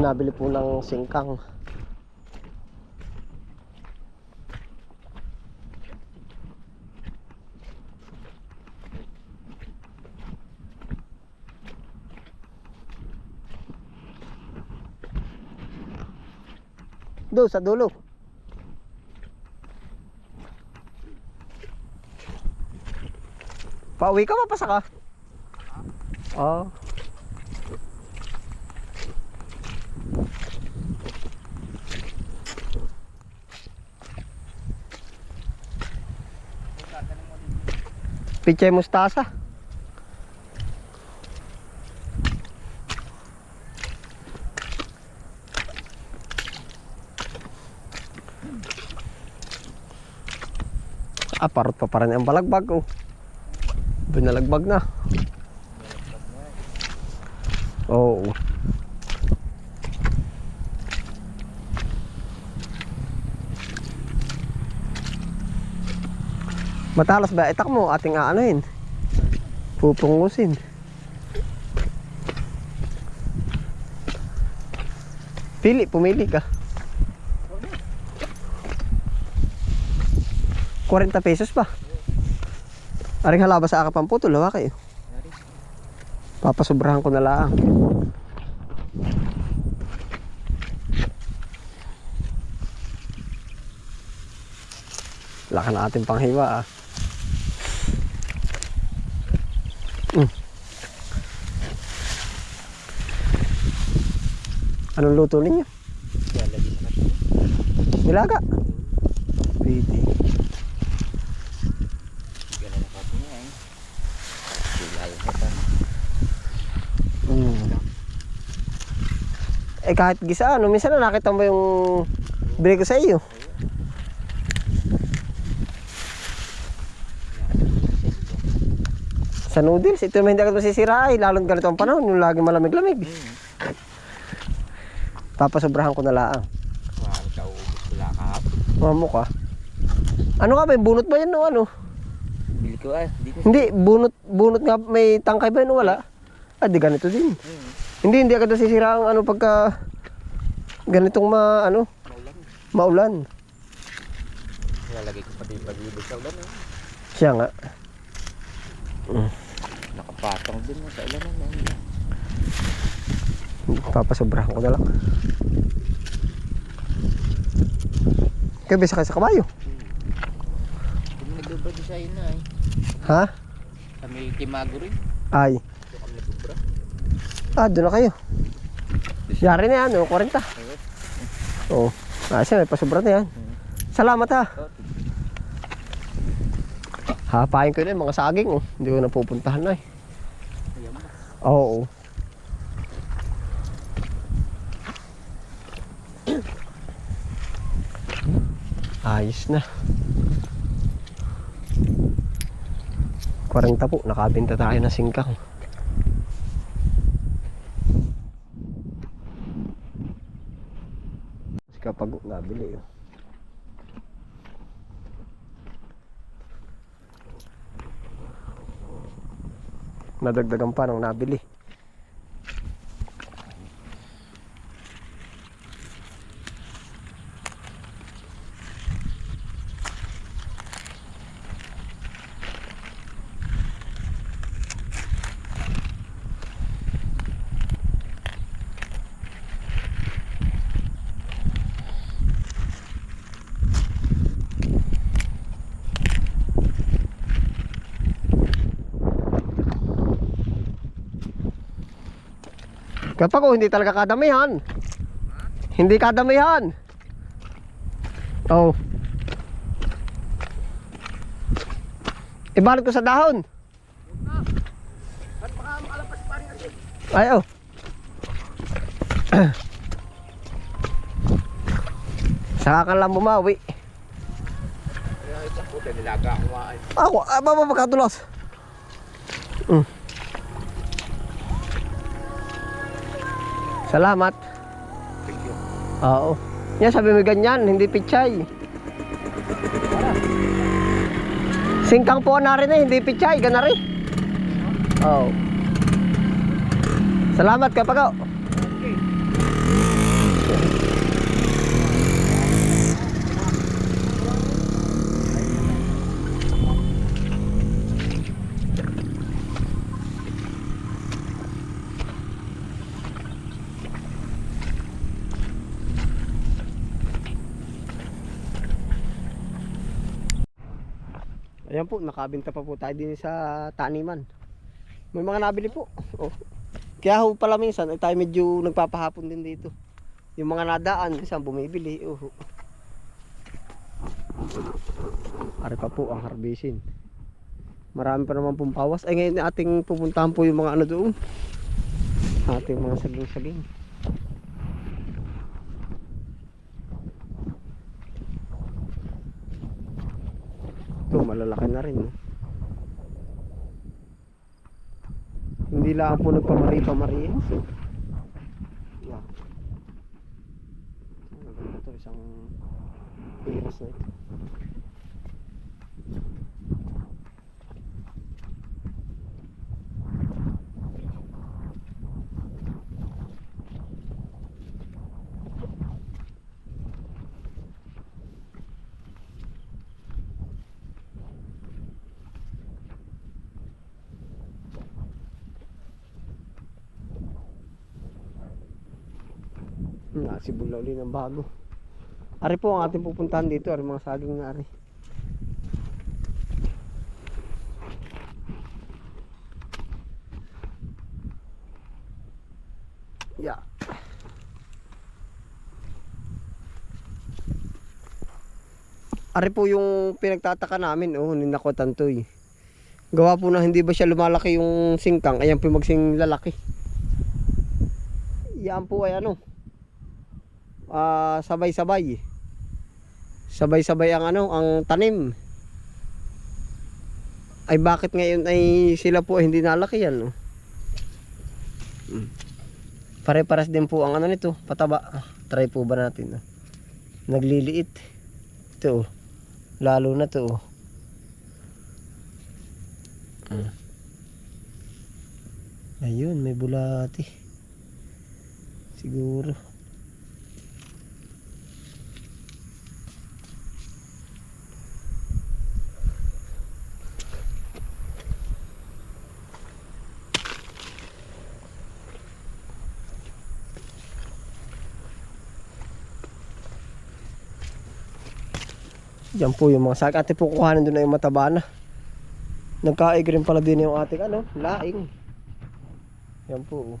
May nabili po ng singkang. Do sa dulo. Pauwi ka mapasa ka? Oo. Pichay mustasa. Ah, parot pa pa rin ang balagbag oh. Binalagbag na. Oo. Matalas ba? Itak mo, ating aanohin. Pupungusin. Pili, pumili ka. 40 pesos pa. Aring halaba sa akapang putol, hawa kayo. Papasobrahan ko na lang. Laka na ating panghiwa ah. Anong luto ninyo? Nilaga. Pwede. Eh. Mm. Eh kahit gisa, ano, minsan na nakita mo yung ko sa iyo. Sa noodles, ito yung hindi agad masisira ay lalong ganito ang panahon, yung lagi malamig-lamig. Papasobrahan ko na laang. Wow, kaubos ko lang kahapon. Mamo ka. Ano nga ba, yung bunot ba yan o ano? Bili ko ah. Dito. Hindi, bunot, bunot nga, may tangkay ba yun o wala? Ah, di ganito din. Hmm. Hindi, hindi agad nasisira ang ano pagka ganitong ma, ano, Maulan. maulan. Lalagay ko pati yung paglibig sa ulan eh. Siya nga. Nakapatong din sa ulan eh. Papasobrahan ko na lang. Kaya bisa kayo sa kabayo. Kung nagdobra di sa na eh. Ha? May timago rin. Ay. Kami. Ah, doon na kayo. Yari na yan, oh, 40. Ayun. Oo. Ah, siya, may pasobra na yan. Salamat ha. Oh, Hapain ko na yung mga saging, oh. Hindi ko na pupuntahan na eh. ayan ba? Oo. Ayos na. 40 po, nakabenta tayo ng singkang. Kapag nabili yun. Nadagdagan pa nung nabili. Kapag oh, hindi talaga kadamihan. Hindi kadamihan. Oh. Ibalot ko sa dahon. Ay, oh. Saka ka lang bumawi. Nilaga ako ah, baba pagkatulos. Mm. Salamat. Thank you. Oo. Yan, sabi mo ganyan, hindi pichay. Singkang po na rin eh, hindi pichay, gana rin. Oo. Salamat kapag Okay. Ayan po, nakabinta pa po tayo din sa taniman. May mga nabili po. Oh. Kaya ho pala minsan ay tayo medyo nagpapahapon din dito. Yung mga nadaan, minsan bumibili. Oh. Ari pa po ang harbisin. Marami pa naman pong pawas. Ay ngayon ating pupuntahan po yung mga ano doon. Ating mga saging-saging. Ito, malalaki na rin. No? Hindi lang po nagpamari-pamari. Yeah. Ang ganda to, isang piras na ito. Nasibulaw din ng bago. Ari po ang ating pupuntahan dito, ari mga saging na ari. Yeah. Ari po yung pinagtataka namin, oh, ni Nakotan to eh. Gawa po na hindi ba siya lumalaki yung singkang, ayan po magsing lalaki. Yan po ay ano, ah sabay-sabay. Sabay-sabay ang ano, ang tanim. Ay bakit ngayon ay sila po hindi nalaki yan, no? Hmm. Pare-paras din po ang ano nito, pataba. Try po ba natin, no? Nagliliit. Ito, oh. lalo na to. oh. Hmm. Ayun, may bulati. Siguro. Yan po yung mga sak. Ate po kuhanin doon na yung mataba na. Nagkaig rin pala din yung ating ano, laing. Yan po. oh.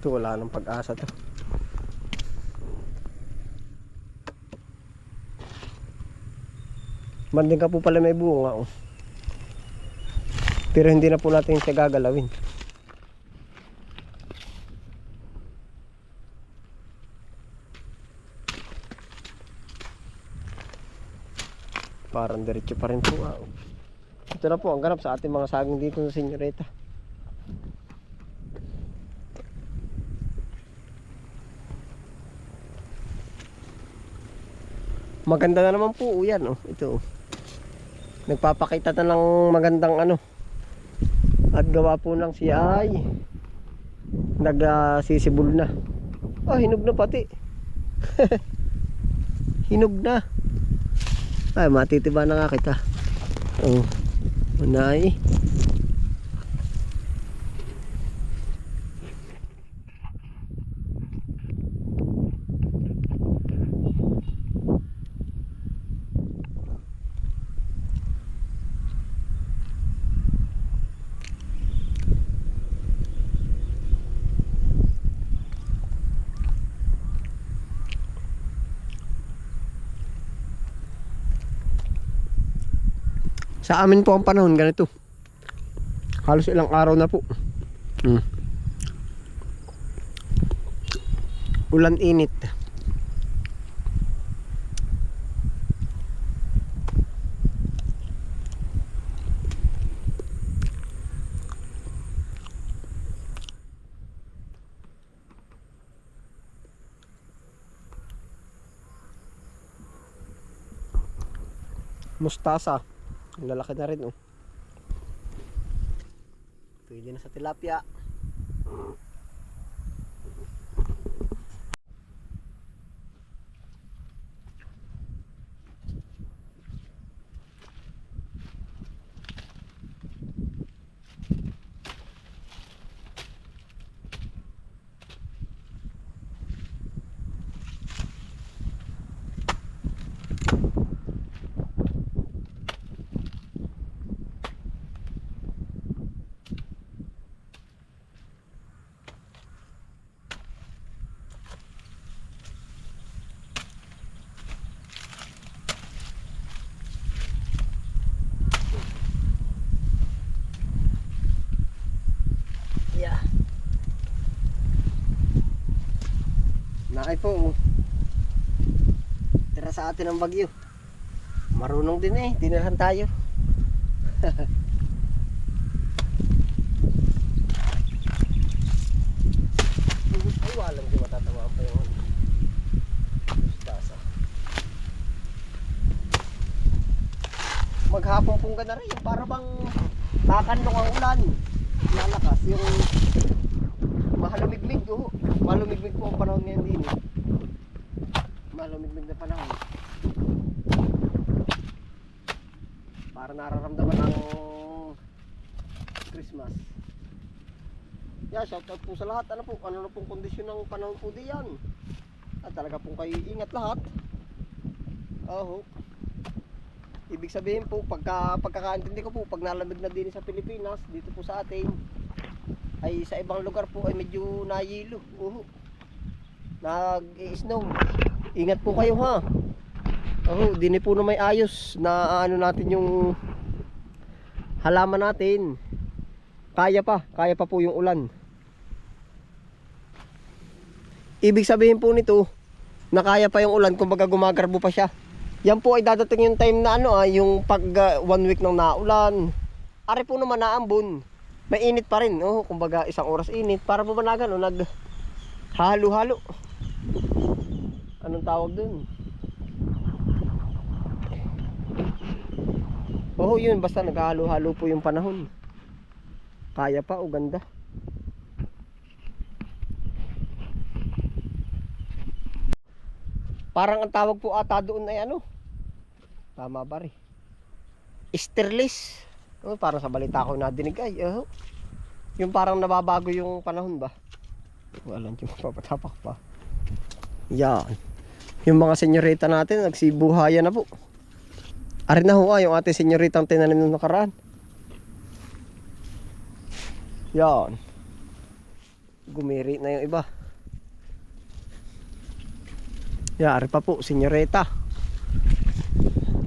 Ito wala nang pag-asa to. Manding ka po pala may bunga oh. Pero hindi na po natin siya gagalawin. Parang diretso pa rin po ah. oh. Ito na po ang ganap sa ating mga saging dito sa senyorita. Maganda na naman po yan oh. Ito oh. Nagpapakita na ng magandang ano. At gawa po ng siya ay nagsisibol na. Ah, hinog na pati. hinog na. Ay, matitiba na nga kita. Oh. Unay. Sa amin po ang panahon ganito. Halos ilang araw na po. Hmm. Ulan init. mustasa Lalaki na rin oh. Pwede na sa tilapia. Nakay po. oh. Tira sa atin ang bagyo. Marunong din eh. Dinalhan tayo. Ay, walang di matatamaan pong gana rin. Para bang kakandong ang ulan. Lalakas yung mahalumigmig oh. Malumigmig po ang panahon ngayon din. eh. Malumigmig na panahon. Para nararamdaman ng Christmas. Yeah, shout out po sa lahat. Ano po, ano na pong kondisyon ng panahon po diyan. At talaga pong kayo ingat lahat. Oo. Ibig sabihin po, pagka, pagkakaintindi ko po, pag nalamig na din sa Pilipinas, dito po sa atin, ay sa ibang lugar po ay medyo nayilo. Oo. Nag-snow. Ingat po kayo ha. Oo, dini po na may ayos na ano natin yung halaman natin. Kaya pa, kaya pa po yung ulan. Ibig sabihin po nito, na kaya pa yung ulan kumbaga gumagarbo pa siya. Yan po ay dadating yung time na ano ah, yung pag ah, one week nang naulan. Ari po naman naambon. Mainit pa rin, oh, kumbaga isang oras init para po managan oh, nag halo-halo. Anong tawag dun? Oo, yun, basta naghahalo-halo po yung panahon. Kaya pa, o ganda. Parang ang tawag po ata doon ay ano? Tama ba rin? Sterlis. Oh, parang sa balita ko nadinig ay. Oh. Yung parang nababago yung panahon ba? Walang yung papatapak pa. Yan. Yung mga senyorita natin, nagsibuhayan na po. Arin na ho ah, yung ating senyoritang tinanim nung nakaraan. Yan. Gumiri na yung iba. Yari pa po, senyorita.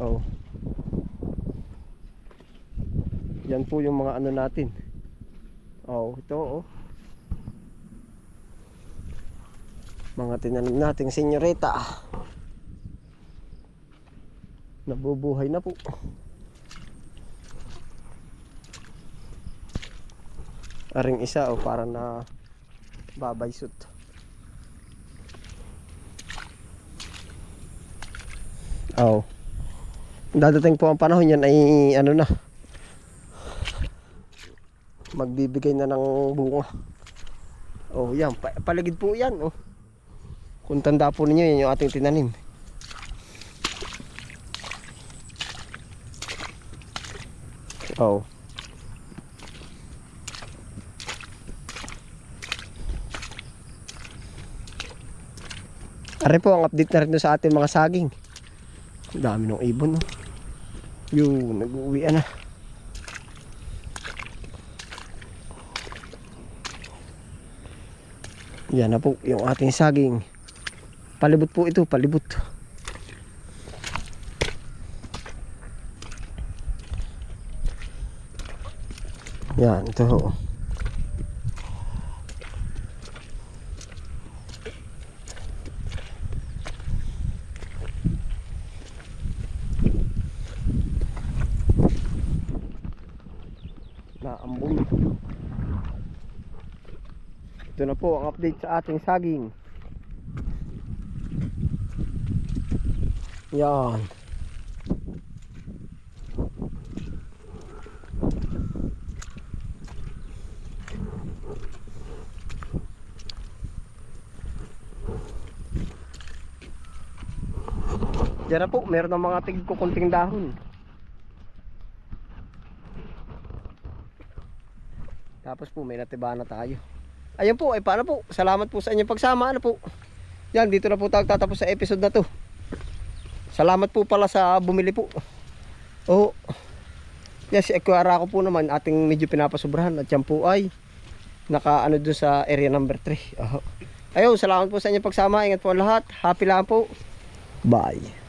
Oh. Yan po yung mga ano natin. Oh, ito oh. Mga tinanim nating senyorita. Nabubuhay na po. Aring isa oh, para na babaysot. Oh. Dadating po ang panahon yan ay ano na. Magbibigay na ng bunga. Oh, yan. Pa- paligid po yan. Oh. Kung tanda po ninyo, yan yung ating tinanim. Oh. Are po ang update na rin sa ating mga saging. Ang dami ng ibon. No? Yung nag-uwi na. Yan na po yung ating saging. Palibot po ito, palibot. Yan, ito ho. Ito na po ang update sa ating saging. Yan. Diyan na po, meron ng mga tig ko kunting dahon. Tapos po, may natibana tayo. Ayun po, ay paano po? Salamat po sa inyong pagsama. Ano po? Yan, dito na po tayo tatapos sa episode na to. Salamat po pala sa bumili po. Oo. Yes, si Aquara ko po naman ating medyo pinapasubrahan at yan po ay naka ano doon sa area number 3. Oh. Ayun, salamat po sa inyong pagsama. Ingat po lahat. Happy lang po. Bye.